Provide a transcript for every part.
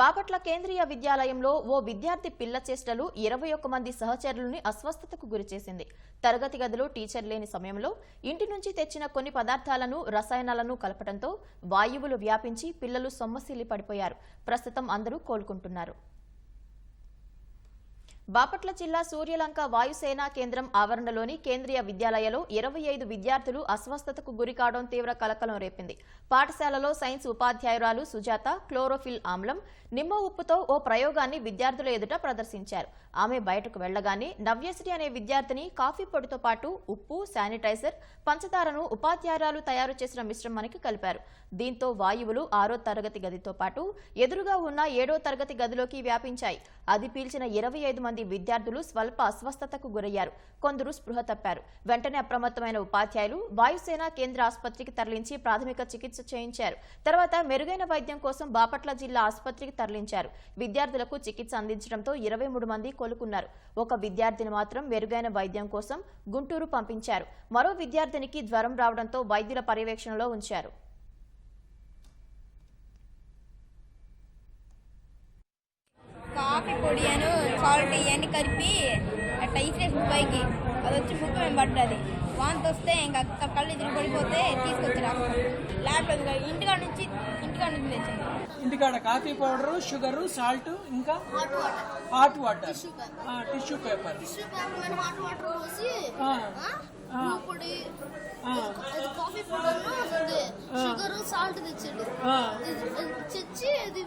బాపట్ల కేంద్రీయ విద్యాలయంలో ఓ విద్యార్థి పిల్ల చేష్టలు ఇరవై ఒక్క మంది సహచరులని అస్వస్థతకు గురిచేసింది తరగతి గదిలో టీచర్ లేని సమయంలో ఇంటి నుంచి తెచ్చిన కొన్ని పదార్థాలను రసాయనాలను కలపడంతో వాయువులు వ్యాపించి పిల్లలు సొమ్మసిల్లి పడిపోయారు. ప్రస్తుతం అందరూ కోలుకుంటున్నారు. బాపట్ల జిల్లా సూర్యలంక వాయుసేనా కేంద్రం ఆవరణలోని కేంద్రీయ విద్యాలయంలో ఇరవై ఐదు విద్యార్థులు అస్వస్థతకు గురికావడం తీవ్ర కలకలం రేపింది. పాఠశాలలో సైన్స్ ఉపాధ్యాయురాలు సుజాత క్లోరోఫిల్ ఆమ్లం నిమ్మ ఉప్పుతో ఓ ప్రయోగాన్ని విద్యార్థుల ఎదుట ప్రదర్శించారు. ఆమె బయటకు వెళ్ళగానే నవ్యశ్రీ అనే విద్యార్థిని కాఫీ పొడితో పాటు ఉప్పు శానిటైజర్ పంచదారను ఉపాధ్యాయురాలు తయారు చేసిన మిశ్రమానికి కలిపారు. దీంతో వాయువులు ఆరో తరగతి గదితో పాటు ఎదురుగా ఉన్న ఏడో తరగతి గదిలోకి వ్యాపించాయి. అది పీల్చిన ఇరవై ఐదు మంది విద్యార్థులు స్వల్ప అస్వస్థతకు గురయ్యారు. కొందరు స్పృహ తప్పారు. వెంటనే అప్రమత్తమైన ఉపాధ్యాయులు వాయుసేన కేంద్ర ఆసుపత్రికి తరలించి ప్రాథమిక చికిత్స చేయించారు. తర్వాత మెరుగైన వైద్యం కోసం బాపట్ల జిల్లా ఆసుపత్రికి తరలించారు. విద్యార్థులకు చికిత్స అందించడంతో ఇరవై మూడు మంది కోలుకున్నారు. ఒక విద్యార్థిని మాత్రం మెరుగైన వైద్యం కోసం గుంటూరు పంపించారు. మరో విద్యార్థినికి జ్వరం రావడంతో వైద్యుల పర్యవేక్షణలో ఉంచారు కాఫీ పొడి అను సాల్ట్ ఇవన్నీ కలిపి అట్లా ఇసిరేసి పైకి అది వచ్చి ముక్కు మేము పడ్డది. వాంతి వస్తే ఇంకా కళ్ళు ఎదురు పడిపోతే తీసుకొచ్చి రాస్తాం ఇంకా ఇంటికాడ నుంచి ఇంటికాడ నుంచి తెచ్చింది ఇంటికాడ కాఫీ పౌడర్ షుగర్ సాల్ట్ ఇంకా hot water. Tissue paper. Tissue paper మీద హాట్ వాటర్ పోసి ఆ, ఆ, బ్లూ పొడి. అది కాఫీ పౌడర్ ఉంది షుగర్ సాల్ట్ తెచ్చాడు. తెచ్చి అది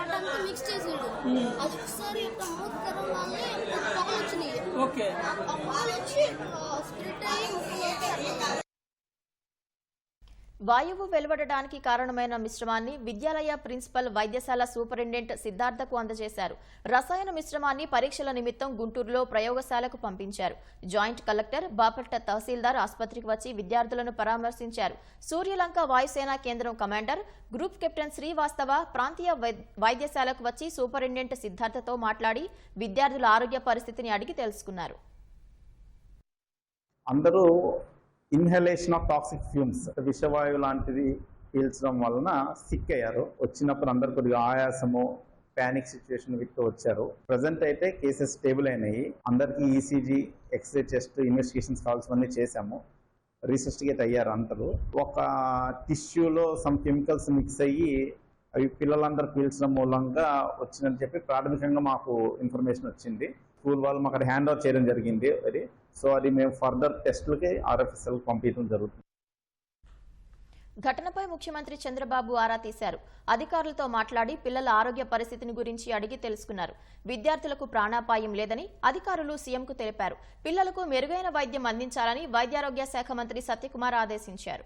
అదంతా మిక్స్ చేసాడు. అది ఒకసారి ఇట్లా మూత తెరవగానే పొగలు వచ్చినాయి ఓకే. ఆ పొగలు వచ్చి స్ప్రెడ్ అయ్యి ముక్కులోకి వాయువు వెలువడడానికి కారణమైన మిశ్రమాన్ని విద్యాలయ ప్రిన్సిపల్ వైద్యశాల సూపరింటెండెంట్ సిద్ధార్థకు అందజేశారు. రసాయన మిశ్రమాన్ని పరీక్షల నిమిత్తం గుంటూరులో ప్రయోగశాలకు పంపించారు. జాయింట్ కలెక్టర్ బాపట్ల తహసీల్దార్ ఆసుపత్రికి వచ్చి విద్యార్థులను పరామర్శించారు. సూర్యలంక వాయుసేన కేంద్రం కమాండర్ గ్రూప్ కెప్టెన్ శ్రీవాస్తవ ప్రాంతీయ వైద్యశాలకు వచ్చి సూపరింటెండెంట్ సిద్ధార్థతో మాట్లాడి విద్యార్థుల ఆరోగ్య పరిస్థితిని అడిగి తెలుసుకున్నారు. అందరూ ఇన్హలేషన్ ఆఫ్ టాక్సిక్ ఫ్యూమ్స్ విషవాయువు లాంటిది పీల్చడం వలన సిక్ అయ్యారు. వచ్చినప్పుడు అందరు కొద్దిగా ఆయాసము పానిక్ సిచ్యువేషన్ విత్ వచ్చారు. ప్రజెంట్ అయితే కేసెస్ స్టేబుల్ అయినాయి. అందరికీ ఈసీజీ ఎక్స్రే చెస్ట్ ఇన్వెస్టిగేషన్స్ కావాల్సినవన్నీ చేశాము. రీసెస్టిగేట్ అయ్యారు అందరూ. ఒక టిష్యూలో సమ్ కెమికల్స్ మిక్స్ అయ్యి అవి పిల్లలందరూ పీల్చడం మూలంగా వచ్చిందని చెప్పి ప్రాథమికంగా మాకు ఇన్ఫర్మేషన్ వచ్చింది. స్కూల్ వాళ్ళు మాకు అక్కడ హ్యాండ్ ఓవర్ చేయడం జరిగింది అది. సో అది మేము ఫర్దర్ టెస్ట్లకి ఆర్ఎఫ్ఎస్ఎల్ పంపించడం జరుగుతుంది. ఘటనపై ముఖ్యమంత్రి చంద్రబాబు ఆరా తీశారు. అధికారులతో మాట్లాడి పిల్లల ఆరోగ్య పరిస్థితిని గురించి అడిగి తెలుసుకున్నారు. విద్యార్థులకు ప్రాణాపాయం లేదని అధికారులు సీఎంకు తెలిపారు. పిల్లలకు మెరుగైన వైద్యం అందించాలని వైద్యారోగ్య శాఖ మంత్రి సత్యకుమార్ ఆదేశించారు.